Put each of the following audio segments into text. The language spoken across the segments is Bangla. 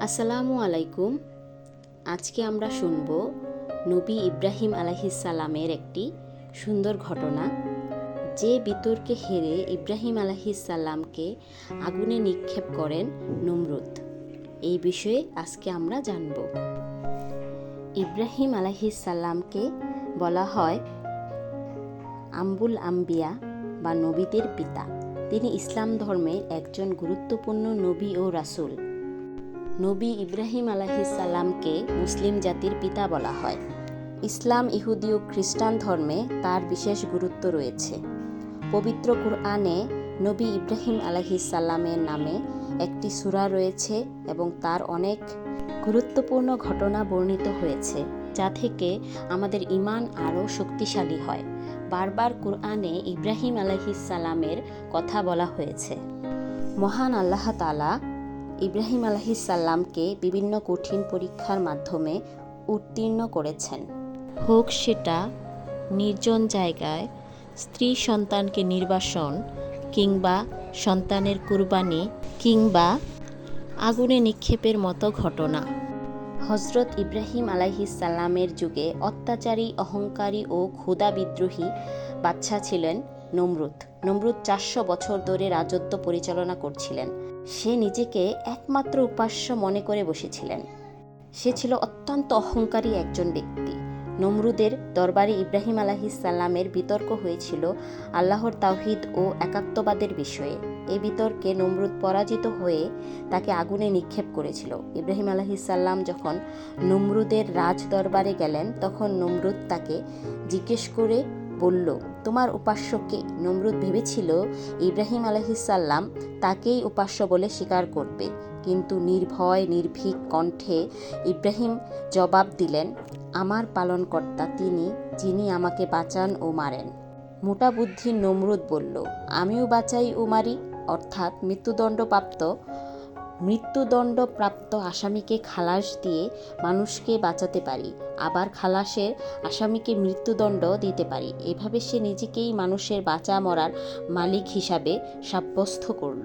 আসসালামু আলাইকুম। আজকে আমরা শুনব নবী ইব্রাহিম আলাহিসাল্লামের একটি সুন্দর ঘটনা। যে বিতর্কে হেরে ইব্রাহিম আলাহিসাল্লামকে আগুনে নিক্ষেপ করেন নমরুদ। এই বিষয়ে আজকে আমরা জানব। ইব্রাহিম আলাহিসাল্লামকে বলা হয় আম্বুল আম্বিয়া বা নবীদের পিতা। তিনি ইসলাম ধর্মের একজন গুরুত্বপূর্ণ নবী ও রাসূল। নবী ইব্রাহিম আলাহিসাল্লামকে মুসলিম জাতির পিতা বলা হয়। ইসলাম ইহুদি ও খ্রিস্টান ধর্মে তার বিশেষ গুরুত্ব রয়েছে। পবিত্র কুরআনে নবী ইব্রাহিম আলাহিসাল্লামের নামে একটি সূরা রয়েছে এবং তার অনেক গুরুত্বপূর্ণ ঘটনা বর্ণিত হয়েছে, যা থেকে আমাদের ইমান আরও শক্তিশালী হয়। বারবার কুরআনে ইব্রাহিম আলাহিসাল্লামের কথা বলা হয়েছে। মহান আল্লাহ তালা ইব্রাহিম আলাহিসাল্লামকে বিভিন্ন কঠিন পরীক্ষার মাধ্যমে উত্তীর্ণ করেছেন। হোক সেটা নির্জন জায়গায় স্ত্রী সন্তানকে নির্বাসন কিংবা সন্তানের কুরবানি কিংবা আগুনে নিক্ষেপের মতো ঘটনা। হজরত ইব্রাহিম আলাইহিসাল্লামের যুগে অত্যাচারী, অহংকারী ও ক্ষুদা বিদ্রোহী বাচ্চা ছিলেন নমরুদ। নমরুদ চারশো বছর ধরে রাজত্ব পরিচালনা করছিলেন। সে নিজেকে একমাত্র উপাস্য মনে করে বসেছিলেন। সে ছিল অত্যন্ত অহংকারী একজন ব্যক্তি। নমরুদের দরবারে ইব্রাহিম আলাহিসাল্লামের বিতর্ক হয়েছিল আল্লাহর তাওহিদ ও একাত্মবাদের বিষয়ে। এই বিতর্কে নমরুদ পরাজিত হয়ে তাকে আগুনে নিক্ষেপ করেছিল। ইব্রাহিম আলাহিসাল্লাম যখন নমরুদের রাজ দরবারে গেলেন, তখন নমরুদ তাকে জিজ্ঞেস করে বলল, তোমার উপাস্যকে নমরুদ ভেবেছিল ইব্রাহিম আলহিসাল্লাম তাকেই উপাস্য বলে স্বীকার করবে। কিন্তু নির্ভয়, নির্ভীক কণ্ঠে ইব্রাহিম জবাব দিলেন, আমার পালনকর্তা তিনি, যিনি আমাকে বাঁচান ও মারেন। মোটা বুদ্ধি নমরুদ বলল, আমিও বাঁচাই ও মারি, অর্থাৎ মৃত্যুদণ্ডপ্রাপ্ত মৃত্যুদণ্ডপ্রাপ্ত আসামিকে খালাস দিয়ে মানুষকে বাঁচাতে পারি। আবার খালাসের আসামিকে মৃত্যুদণ্ড দিতে পারি। এভাবে সে নিজেকেই মানুষের বাঁচা মরার মালিক হিসাবে সাব্যস্ত করল।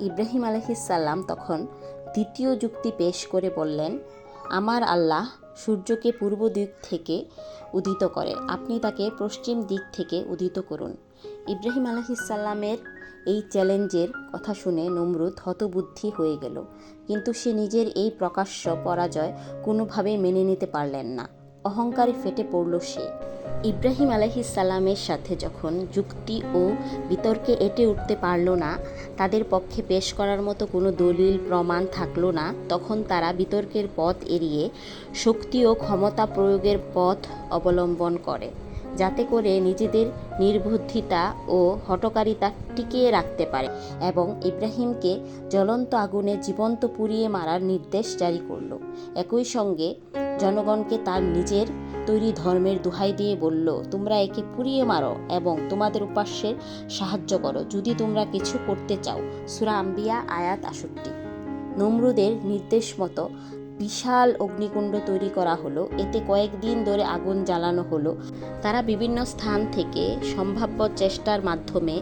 ইব্রাহিম আলহিসাল্লাম তখন দ্বিতীয় যুক্তি পেশ করে বললেন, আমার আল্লাহ সূর্যকে পূর্ব দিক থেকে উদিত করে। আপনি তাকে পশ্চিম দিক থেকে উদিত করুন। ইব্রাহিম আলহিসাল্লামের এই চ্যালেঞ্জের কথা শুনে নমরুদ হতবুদ্ধি হয়ে গেল। কিন্তু সে নিজের এই প্রকাশ্য পরাজয় কোনোভাবেই মেনে নিতে পারলেন না। অহংকারে ফেটে পড়ল সে। ইব্রাহিম আলহিসাল্লামের সাথে যখন যুক্তি ও বিতর্কে এটে উঠতে পারল না, তাদের পক্ষে পেশ করার মতো কোনো দলিল, প্রমাণ থাকল না, তখন তারা বিতর্কের পথ এড়িয়ে শক্তি ও ক্ষমতা প্রয়োগের পথ অবলম্বন করে। যাতে করে নিজেদের নির্বুদ্ধিতা ও হটকারিতা টিকিয়ে রাখতে পারে এবং ইব্রাহিমকে জ্বলন্ত আগুনে জীবন্ত পুড়িয়ে মারার নির্দেশ জারি করল। একই সঙ্গে জনগণকে তার নিজের তৈরি ধর্মের দোহাই দিয়ে বলল, তোমরা একে পুড়িয়ে মারো এবং তোমাদের উপাস্যের সাহায্য করো। যদি তোমরা কিছু করতে চাও, সুরা আম্বিয়া, আয়াত আষট্টি। নমরুদের নির্দেশ মতো বিশাল অগ্নিকুণ্ড তৈরি করা হলো। এতে কয়েকদিন ধরে আগুন জ্বালানো হলো। তারা বিভিন্ন স্থান থেকে সম্ভাব্য চেষ্টার মাধ্যমে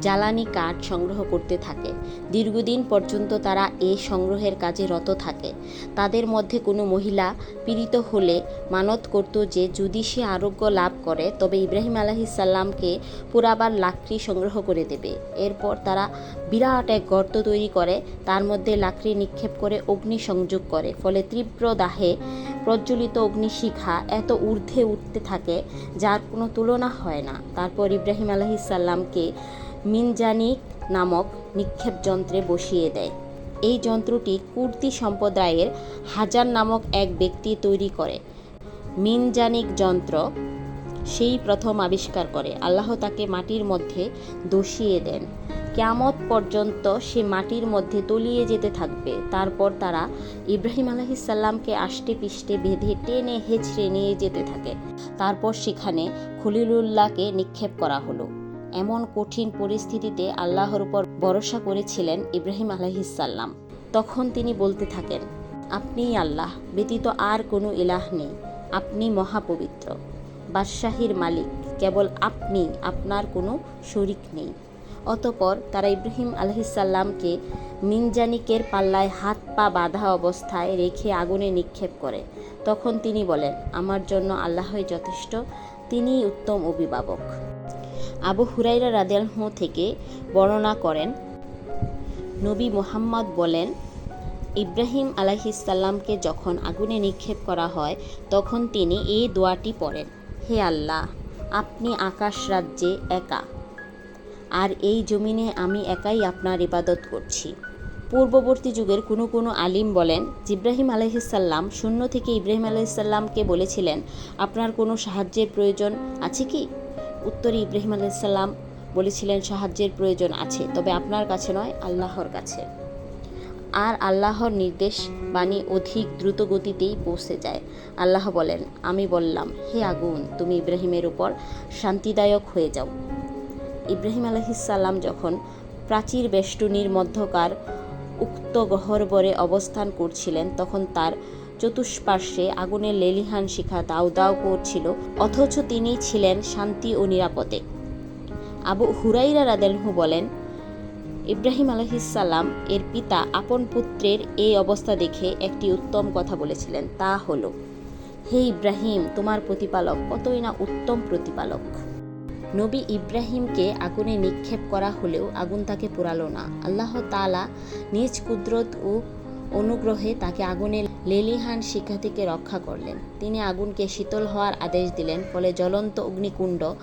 জ্বালানি কাঠ সংগ্রহ করতে থাকে। দীর্ঘদিন পর্যন্ত তারা এই সংগ্রহের কাজে রত থাকে। তাদের মধ্যে কোনো মহিলা পীড়িত হলে মানত করত যে, যদি সে আরোগ্য লাভ করে, তবে ইব্রাহিম আলাহিসাল্লামকে পুরাবার লাকড়ি সংগ্রহ করে দেবে। এরপর তারা বিরাট এক গর্ত তৈরি করে। তার মধ্যে লাকড়ি নিক্ষেপ করে অগ্নি সংযোগ করে, ফলে তীব্র দাহে প্রজ্বলিত অগ্নিশিখা এত ঊর্ধ্বে উঠতে থাকে, যার কোনো তুলনা হয় না। তারপর ইব্রাহিম আলহিসাল্লামকে মিনজানিক নামক নিক্ষেপ যন্ত্রে বসিয়ে দেয়। এই যন্ত্রটি কুর্দি সম্প্রদায়ের হাজার নামক এক ব্যক্তি তৈরি করে। মিনজানিক যন্ত্র সেই প্রথম আবিষ্কার করে। আল্লাহ তাকে মাটির মধ্যে দোষিয়ে দেন। কেয়ামত পর্যন্ত সে মাটির মধ্যে তলিয়ে যেতে থাকবে। তারপর তারা ইব্রাহিম আলহিসাল্লামকে আষ্টে পিষ্টে বেঁধে টেনে হেঁচড়ে নিয়ে যেতে থাকে। তারপর সেখানে খলিলুল্লাহকে নিক্ষেপ করা হলো। এমন কঠিন পরিস্থিতিতে আল্লাহর উপর ভরসা করেছিলেন ইব্রাহিম আলহিসাল্লাম তখন তিনি বলতে থাকেন, আপনিই আল্লাহ, ব্যতীত আর কোনো ইলাহ নেই। আপনি মহাপবিত্র। বাদশাহীর মালিক। কেবল আপনি, আপনার কোনো শরিক নেই। অতপর তারা ইব্রাহিম আলহিসাল্লামকে মিনজানিকের পাল্লায় হাত পা বাঁধা অবস্থায় রেখে আগুনে নিক্ষেপ করে। তখন তিনি বলেন, আমার জন্য আল্লাহই যথেষ্ট, তিনিই উত্তম অভিভাবক। আবু হুরাইরা রাদিয়ালহু থেকে বর্ণনা করেন, নবী মোহাম্মদ বলেন, ইব্রাহিম আলাইহিসাল্লামকে যখন আগুনে নিক্ষেপ করা হয়, তখন তিনি এই দোয়াটি পড়েন, হে আল্লাহ, আপনি আকাশ রাজ্যে একা আর এই জমিনে আমি একাই আপনার ইবাদত করছি। পূর্ববর্তী যুগের কোনো কোনো আলিম বলেন জিব্রাহিম আলহিসাল্লাম শূন্য থেকে ইব্রাহিম আলহিসাল্লামকে বলেছিলেন, আপনার কোনো সাহায্যের প্রয়োজন আছে কি? উত্তরে ইব্রাহিম আলহিসাল্লাম বলেছিলেন, সাহায্যের প্রয়োজন আছে, তবে আপনার কাছে নয়, আল্লাহর কাছে। আর আল্লাহর নির্দেশ বাণী অধিক দ্রুত গতিতেই পৌঁছে যায়। আল্লাহ বলেন, আমি বললাম, হে আগুন, তুমি ইব্রাহিমের উপর শান্তিদায়ক হয়ে যাও। ইব্রাহিম আলহিসাল্লাম যখন প্রাচীর বেষ্টনীর মধ্যকার উক্ত গহরবরে অবস্থান করছিলেন, তখন তার চতুষ্পার্শ্বে আগুনের লেলিহান শিখা দাউ দাউ করছিল, অথচ তিনি ছিলেন শান্তি ও নিরাপদে। আবু হুরাইরা রাদেলহু বলেন, ইব্রাহিম আলহিসাল্লাম এর পিতা আপন পুত্রের এই অবস্থা দেখে একটি উত্তম কথা বলেছিলেন। তা হলো, হে ইব্রাহিম, তোমার প্রতিপালক কতই না উত্তম প্রতিপালক? নবী ইব্রাহিমকে আগুনে নিক্ষেপ করা হলেও আগুন তাকে পোড়ালো না। আল্লাহ তালা নিজ কুদরত ও অনুগ্রহে তাকে আগুনের লেলিহান শিক্ষা থেকে রক্ষা করলেন। তিনি আগুনকে শীতল হওয়ার আদেশ দিলেন, ফলে জ্বলন্ত অগ্নিকুণ্ড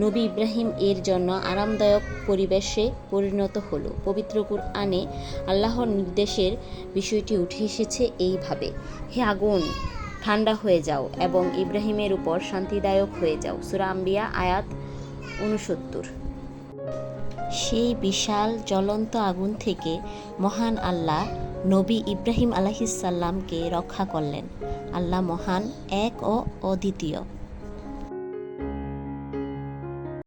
নবী ইব্রাহিম এর জন্য আরামদায়ক পরিবেশে পরিণত হলো। পবিত্র কুরআনে আল্লাহর নির্দেশের বিষয়টি উঠে এসেছে এইভাবে, হে আগুন, ঠান্ডা হয়ে যাও এবং ইব্রাহিমের উপর শান্তিদায়ক হয়ে যাও। সুরাম্বিয়া আয়াত উনসত্তর সেই বিশাল জ্বলন্ত আগুন থেকে মহান আল্লাহ নবী ইব্রাহিম আলাহিসাল্লামকে রক্ষা করলেন। আল্লাহ মহান, এক ও অদ্বিতীয়।